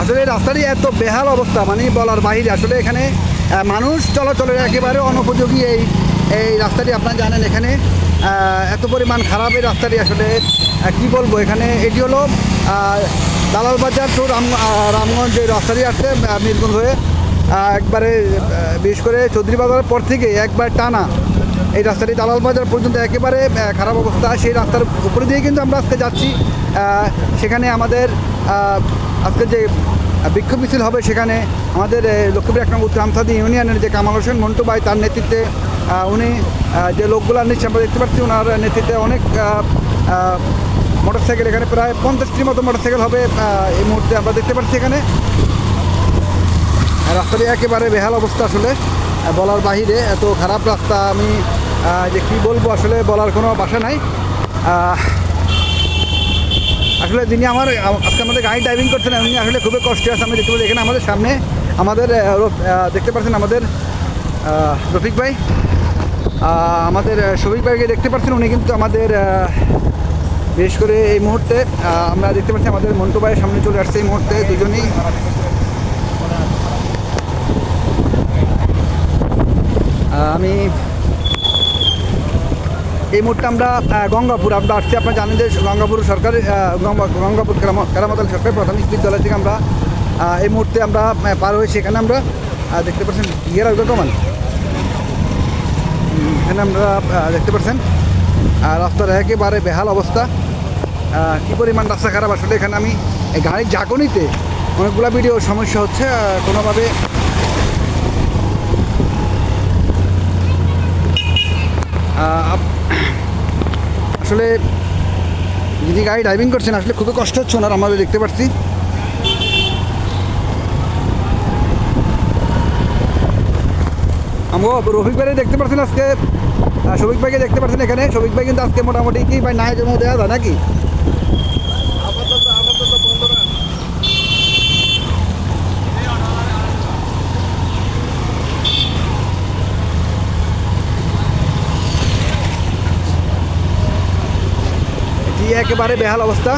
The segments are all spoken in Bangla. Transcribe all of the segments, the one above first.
আসলে রাস্তাটি এত বেহাল অবস্থা মানে বলার বাইরে আসলে এখানে মানুষ চলাচলের একেবারে অনুপযোগী এই এই রাস্তাটি আপনারা জানেন এখানে। এত পরিমাণ খারাপ এই রাস্তাটি আসলে কি বলব? এখানে এটি হলো দালাল বাজার টু রাম রামগঞ্জ যে রাস্তাটি আহ, মিরগঞ্জ হয়ে একবারে বিশেষ করে চৌধুরী বাজারের পর থেকে একবার টানা এই রাস্তাটি দালাল বাজার পর্যন্ত একেবারে খারাপ অবস্থা। সেই রাস্তার উপরে দিয়ে কিন্তু আমরা আজকে যাচ্ছি। সেখানে আমাদের আজকে যে বিক্ষোভ মিছিল হবে সেখানে আমাদের লক্ষ্মীপুর এক নম্বর উত্তর আমসাদি ইউনিয়নের যে কামাল হোসেন মন্টু ভাই, তার নেতৃত্বে উনি যে লোকগুলো নিচ্ছে আমরা দেখতে পাচ্ছি ওনার নেতৃত্বে অনেক মোটরসাইকেল এখানে প্রায় পঞ্চাশটির মতো মোটরসাইকেল হবে এই মুহূর্তে আমরা দেখতে পাচ্ছি এখানে। রাস্তাটি একেবারে বেহাল অবস্থা আসলে বলার বাহিরে এত খারাপ রাস্তা আমি যে কী বলব, আসলে বলার কোনো ভাষা নাই। আসলে যিনি আমার আজকে আমাদের গাড়ি ড্রাইভিং করছেন, উনি আসলে খুবই কষ্টে আছে, আমি দেখতে পাচ্ছি এখানে আমাদের সামনে। আমাদের দেখতে পাচ্ছেন আমাদের রফিক ভাই। আমাদের শফিক ভাইকে দেখতে পাচ্ছেন, উনি কিন্তু আমাদের বিশেষ করে এই মুহূর্তে আমরা দেখতে পাচ্ছি আমাদের মন্টু ভাইয়ের সামনে চলে আসছে এই মুহূর্তে দুজনেই। আমি এই মুহূর্তে আমরা গঙ্গাপুর, আমরা আসছি, আপনারা জানেন যে গঙ্গাপুর সরকারি গঙ্গাপুর কেরাম- কেরামতাল সরকারি প্রাথমিক বিদ্যালয় থেকে আমরা এই মুহূর্তে আমরা পার হয়েছি। এখানে আমরা দেখতে পাচ্ছেন ইয়ের কমান। এখানে আমরা দেখতে পাচ্ছেন রাস্তার একেবারে বেহাল অবস্থা। কী পরিমাণ রাস্তা খারাপ? আসলে এখানে আমি গাড়ির জাগনিতে অনেকগুলো ভিডিও সমস্যা হচ্ছে কোনোভাবে আপ- আসলে যিনি গাড়ি ড্রাইভিং করছেন, আসলে খুবই কষ্ট হচ্ছে ওনার আমাদের দেখতে পাচ্ছি আমগো রফিক ভাই দেখতে পাচ্ছেন আজকে? শফিক ভাইকে দেখতে পাচ্ছেন এখানে? শফিক ভাই কিন্তু আজকে মোটামুটি কি ভাই নাই জমা দেওয়া যায় নাকি? একেবারে বেহাল অবস্থা।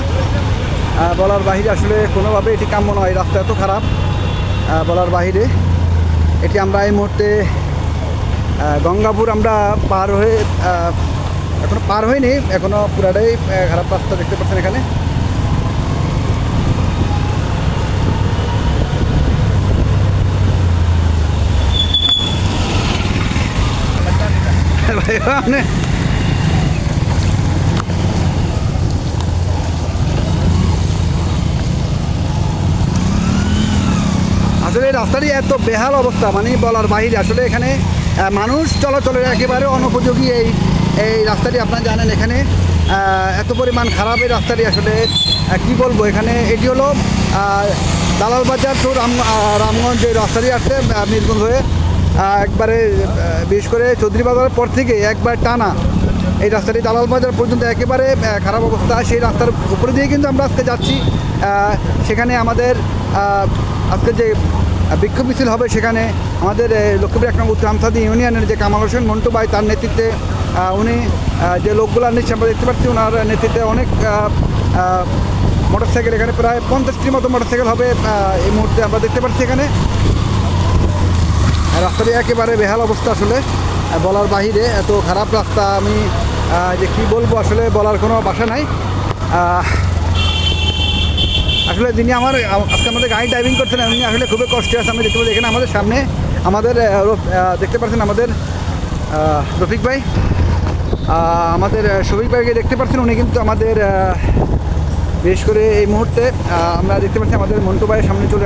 বলার বাহিরে আসলে কোনোভাবে এটি কাম্য নয় রাস্তা এত খারাপ। বলার বাহিরে এটি আমরা এই মুহূর্তে গঙ্গাপুর আমরা পার হয়ে এখনও পার হয়নি এখনও পুরাটাই খারাপ রাস্তা দেখতে পাচ্ছেন এখানে। ভাই, এই রাস্তাটি এত বেহাল অবস্থা মানে বলার বাহিরে। আসলে এখানে মানুষ চলাচলের একেবারে অনুপযোগী এই এই রাস্তাটি আপনারা জানেন এখানে। এত পরিমাণ খারাপ এই রাস্তাটি আসলে কি বলব এখানে? এটি হলো দালাল বাজার টু রাম রামগঞ্জ এই রাস্তাটি আহ, মিরগঞ্জ হয়ে একবারে বিশেষ করে চৌধুরী বাজারের পর থেকে একবার টানা এই রাস্তাটি দালাল বাজার পর্যন্ত একেবারে খারাপ অবস্থা। সেই রাস্তার উপরে দিয়ে কিন্তু আমরা আজকে যাচ্ছি। সেখানে আমাদের আজকে যে বিক্ষোভ মিছিল হবে সেখানে আমাদের লক্ষ্মীপুর এক নম্বর উত্তরামসাদি ইউনিয়নের যে কামাল হোসেন মন্টু ভাই তার নেতৃত্বে উনি যে লোকগুলো নিচ্ছে আমরা দেখতে পাচ্ছি ওনার নেতৃত্বে অনেক মোটরসাইকেল এখানে প্রায় পঞ্চাশটির মতো মোটরসাইকেল হবে এই মুহূর্তে আমরা দেখতে পাচ্ছি এখানে। রাস্তাটি একেবারে বেহাল অবস্থা আসলে বলার বাহিরে এত খারাপ রাস্তা আমি যে কি বলব আসলে বলার কোনো বাসা নাই। আসলে যিনি আমার, আজকে আমাদের গাড়ি ড্রাইভিং করছেন, উনি আসলে খুবই কষ্টে আছে। আমি দেখতে পাচ্ছি এখানে আমাদের সামনে আমাদের দেখতে পাচ্ছেন আমাদের রফিক ভাই। আমাদের শফিক ভাইকে দেখতে পাচ্ছেন, উনি কিন্তু আমাদের বিশেষ করে এই মুহূর্তে আমরা দেখতে পাচ্ছি আমাদের মন্টু ভাইয়ের সামনে চলে